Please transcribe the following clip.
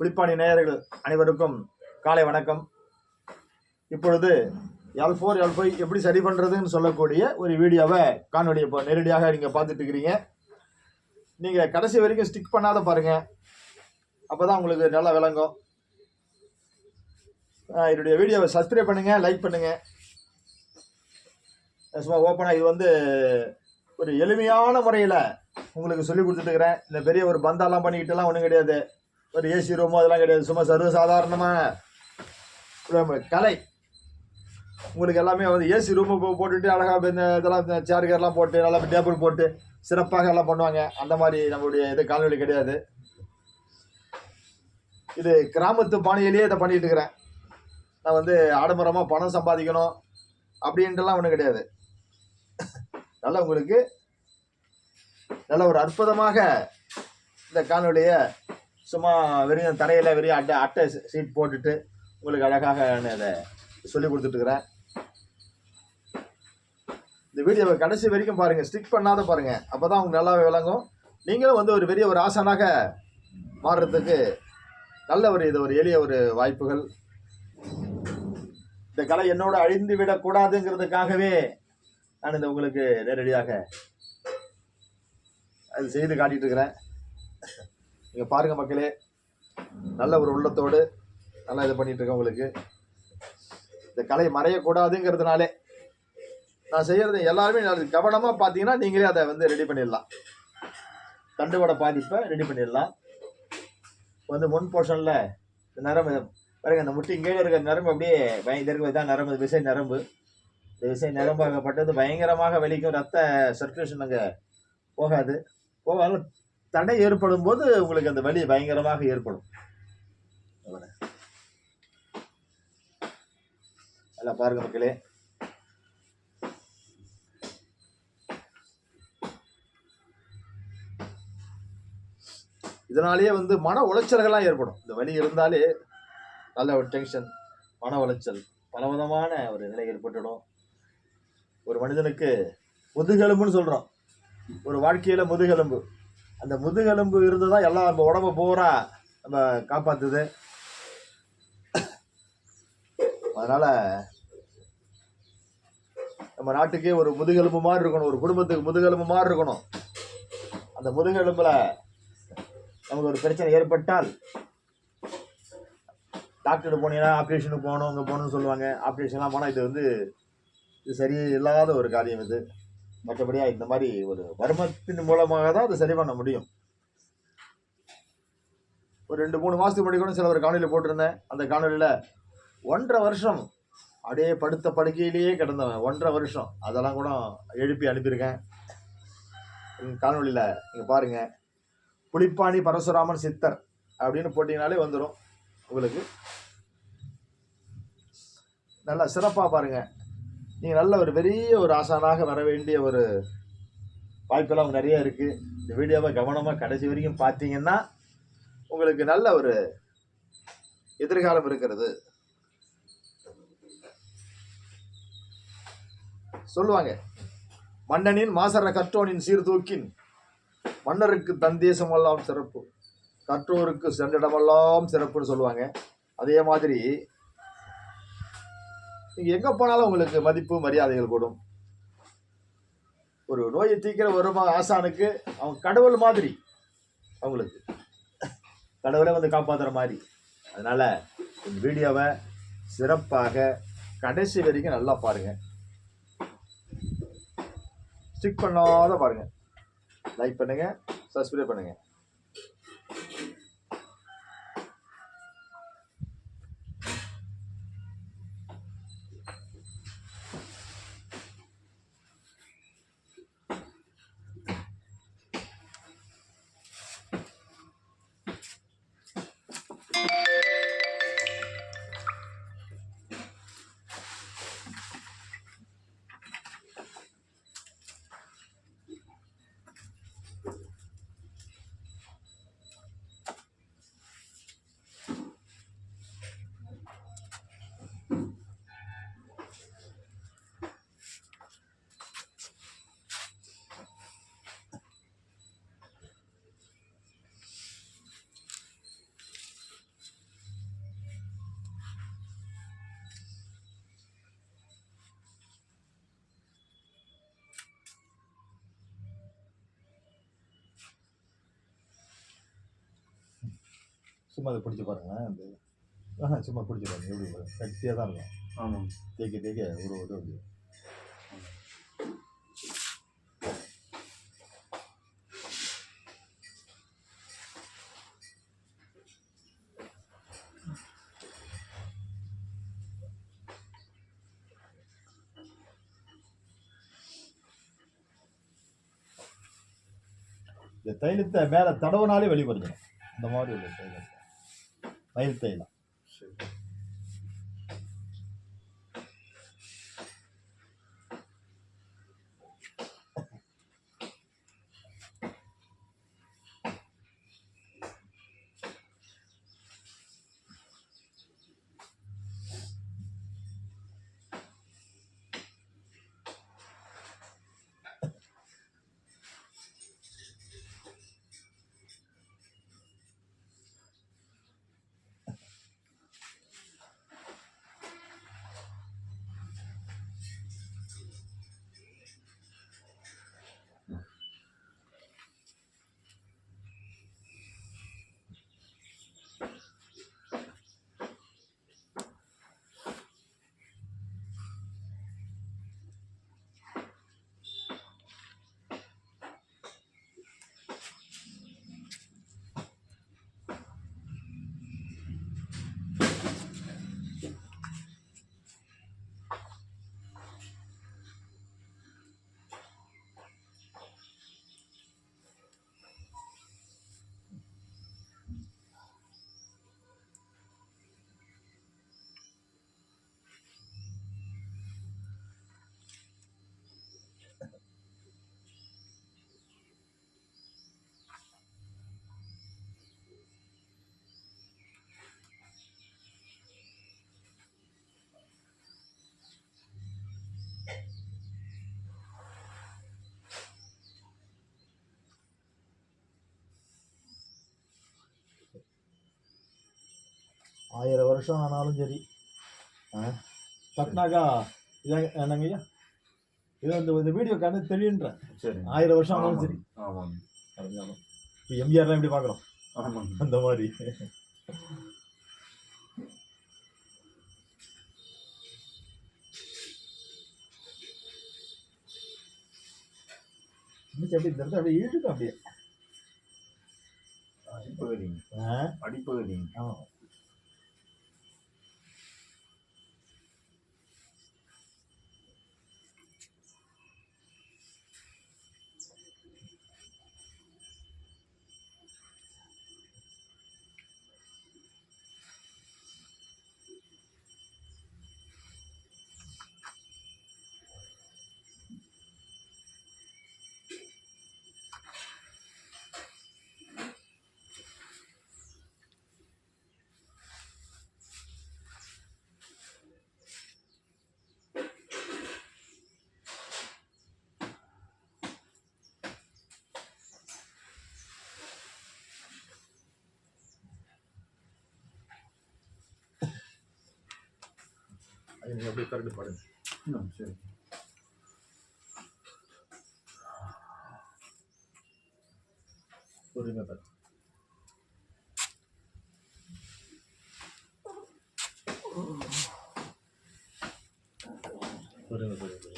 புலிப்பாணி நேயர்கள் அனைவருக்கும் காலை வணக்கம். இப்பொழுது எல் ஃபோர் எல் ஃபைவ் எப்படி சரி பண்ணுறதுன்னு சொல்லக்கூடிய ஒரு வீடியோவை காணொலி இப்போ நேரடியாக நீங்கள் பார்த்துட்டு இருக்கிறீங்க. நீங்கள் கடைசி வரைக்கும் ஸ்டிக் பண்ணாத பாருங்கள் அப்போ தான் உங்களுக்கு நல்லா விளங்கும். என்னுடைய வீடியோவை சப்ஸ்கிரைப் பண்ணுங்கள் லைக் பண்ணுங்கள் சும்மா ஓப்பனாக இது வந்து ஒரு எளிமையான முறையில் உங்களுக்கு சொல்லி கொடுத்துட்டுக்கிறேன் இந்த பெரிய ஒரு பந்தாலாம் பண்ணிக்கிட்டுலாம் ஒன்றும் கிடையாது. ஒரு ஏசி ரூமோ அதெல்லாம் கிடையாது. சும்மா சர்வ சாதாரணமாக கலை. உங்களுக்கு எல்லாமே வந்து ஏசி ரூமு போட்டுட்டு அழகாக இந்த இதெல்லாம் இந்த போட்டு நல்லா டேபிள் போட்டு சிறப்பாக எல்லாம் பண்ணுவாங்க. அந்த மாதிரி நம்மளுடைய இது கால்வழி கிடையாது. இது கிராமத்து பாணியிலேயே இதை பண்ணிகிட்டு இருக்கிறேன். நான் வந்து ஆடம்பரமாக பணம் சம்பாதிக்கணும் அப்படின்ட்டுலாம் ஒன்றும் கிடையாது. நல்லா உங்களுக்கு நல்ல ஒரு அற்புதமாக இந்த காணொலியை சும்மா வெறும் தரையில் வெறும் அட்டை அட்டை சீட் போட்டுட்டு உங்களுக்கு அழகாக நான் இதை சொல்லி கொடுத்துட்ருக்குறேன் இந்த வீடியோவை கடைசி வரைக்கும் பாருங்கள் ஸ்டிக் பண்ணாத பாருங்கள் அப்போ தான் உங்களுக்கு நல்லாவே விளங்கும். நீங்களும் வந்து ஒரு பெரிய ஒரு ஆசானாக மாறுறதுக்கு நல்ல ஒரு இது ஒரு எளிய ஒரு வாய்ப்புகள். இந்த கலை என்னோட அழிந்து விடக்கூடாதுங்கிறதுக்காகவே நான் இந்த உங்களுக்கு நேரடியாக அது செய்து காட்டிட்டு இருக்கிறேன் நீங்கள் பாருங்கள் மக்களே நல்ல ஒரு உள்ளத்தோடு நல்லா இது பண்ணிட்டு உங்களுக்கு. இந்த கலை மறையக்கூடாதுங்கிறதுனாலே நான் செய்கிறது எல்லாருமே கவனமாக பார்த்தீங்கன்னா நீங்களே அதை வந்து ரெடி பண்ணிடலாம். தண்டுவட பாதிப்பை ரெடி பண்ணிடலாம். வந்து முன் போர்ஷனில் நரம்பு பாருங்க இந்த முட்டி கீழே இருக்கிற நரம்பு அப்படியே பயங்கர இருக்கு நரம்பு விசை நரம்பு. இந்த விசை நரம்பாகப்பட்டது பயங்கரமாக வெளிக்கும் ரத்த சர்க்குலேஷன் அங்கே போகாது. போகாலும் தடை ஏற்படும் போது உங்களுக்கு அந்த வலி பயங்கரமாக ஏற்படும். நல்லா பாருங்க மக்களே. இதனாலேயே வந்து மன உளைச்சல்கள்லாம் ஏற்படும். இந்த வலி இருந்தாலே நல்ல ஒரு டென்ஷன் மன உளைச்சல் பலவிதமான ஒரு நிலை ஏற்பட்டுடும். ஒரு மனிதனுக்கு முதுகெலும்புன்னு சொல்கிறோம் ஒரு வாழ்க்கையில் முதுகெலும்பு. அந்த முதுகெலும்பு இருந்து தான் எல்லாம் நம்ம உடம்பு பூரா நம்ம காப்பாற்றுது அதனால் நம்ம நாட்டுக்கே ஒரு முதுகெலும்பு மாதிரி இருக்கணும் ஒரு குடும்பத்துக்கு முதுகெலும்பு மாதிரி இருக்கணும். அந்த முதுகெலும்பில் நமக்கு ஒரு பிரச்சனை ஏற்பட்டால் டாக்டர் போனீங்கன்னா ஆப்ரேஷனுக்கு போகணும் அங்கே போகணும்னு சொல்லுவாங்க. ஆப்ரேஷன்லாம் போனால் இது வந்து இது சரி இல்லாத ஒரு காரியம் இது. மற்றபடியாக இந்த மாதிரி ஒரு வர்மத்தின் மூலமாக தான் அதை சரி பண்ண முடியும். ஒரு ரெண்டு மூணு மாதத்துக்கு முன்னாடி கூட சில ஒரு காணொலியில் போட்டிருந்தேன். அந்த காணொலியில் ஒன்றரை வருஷம் அப்படியே படுத்த படுக்கையிலேயே கிடந்தவன் ஒன்றரை வருஷம். அதெல்லாம் கூட எழுப்பி அனுப்பியிருக்கேன். காணொலியில் நீங்கள் பாருங்கள் புலிப்பாணி பரசுராமன் சித்தர் அப்படின்னு போட்டிங்கனாலே வந்துடும் உங்களுக்கு நல்லா சிறப்பாக பாருங்கள் நீங்கள் நல்ல ஒரு பெரிய ஒரு ஆசானாக வர வேண்டிய ஒரு வாய்ப்பெல்லாம் நிறைய இருக்குது இந்த வீடியோவை கவனமாக கடைசி வரைக்கும் பார்த்தீங்கன்னா உங்களுக்கு நல்ல ஒரு எதிர்காலம் இருக்கிறது. சொல்லுவாங்க மன்னனின் மாசர கற்றோனின் சீர்தூக்கின் மன்னருக்கு தன் தேசமெல்லாம் சிறப்பு. கற்றோருக்கு சென்றிடமெல்லாம் சிறப்புன்னு சொல்லுவாங்க. அதே மாதிரி நீங்கள் எங்கே போனாலும் உங்களுக்கு மதிப்பு மரியாதைகள் கூடும். ஒரு நோயை தீக்கிற ஒரு ஆசானுக்கு அவங்க கடவுள் மாதிரி அவங்களுக்கு. கடவுளே வந்து காப்பாற்றுற மாதிரி. அதனால் இந்த வீடியோவை சிறப்பாக கடைசி வரைக்கும் நல்லா பாருங்கள் ஸ்டிக் பண்ணாத பாருங்கள் லைக் பண்ணுங்கள் சப்ஸ்கிரைப் பண்ணுங்கள் சும்மா அதை பிடிச்சி பாருங்களேன் அந்த ஆஹா சும்மா பிடிச்சி பாருங்க எப்படி பாருங்க கட்டியாக தான் இருக்கும். ஆமாம். தேய்க்க தேய்க்க ஒரு ஒரு அப்படி இந்த தைலத்தை மேலே தடவினாலே வெளிப்படுத்தணும். இந்த மாதிரி உள்ள தைலத்தை. 没对了。ஆயிரம் வருஷம் ஆனாலும் சரி. ஆ? கட்டினாக்கா இதாங்க என்னங்கய்யா இது இந்த இந்த வீடியோ கண்ணு தெரியுன்றேன் சரி. ஆயிரம் வருஷம் ஆனாலும் சரி. ஆமாம் இப்போ எம்ஜிஆர்லாம் எப்படி பார்க்குறோம்? ஆமாம் அந்த மாதிரி. அப்படியே இந்த இடத்துல அப்படியே இழுக்கும் அப்படியே. அடிப்பகுதி ஆ? அடிப்பகுதி ஆமாம். நீங்கள் அப்படியே கரெக்டு பாருங்க ம், சரி பொறுமையாக பாருங்க பொறுமை பொறுமை